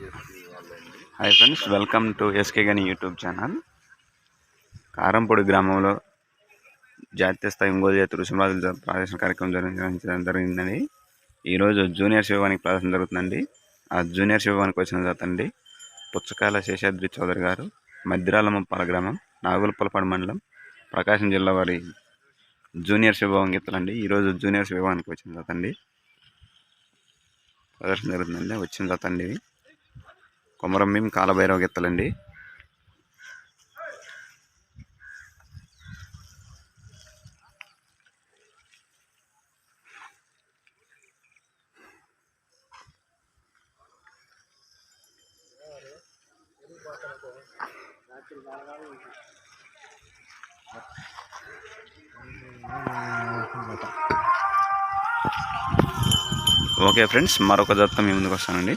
Hi friends welcome to SK Gani YouTube channel కారంపొడి గ్రామంలో జాతీయ స్థాయి ఒంగోలు జాతి రుసుమరాజుల ప్రదర్శన కార్యక్రమం నిర్వహించడం జరిగిందండి. ఈరోజు జూనియర్ శివవానికి ప్రదర్శన జరుగుతుందండి. ఆ జూనియర్ శివవానికి వచ్చిన జాతండి పుచ్చకాయల శేషాద్రి చౌదరి గారు మద్దిరాలమ్మపాల గ్రామం నాగులపలపాడు మండలం ప్రకాశం జిల్లా వారి జూనియర్ శివభావం గీతలండి. ఈరోజు జూనియర్ శివభావానికి వచ్చిన జాతండి ప్రదర్శన జరుగుతుందండి. వచ్చిన జాతండి ఇవి కొమరం భీం కాలభైరవ గీతలండి ఓకే ఫ్రెండ్స్ మరొక జత మీ ముందుకు వస్తానండి.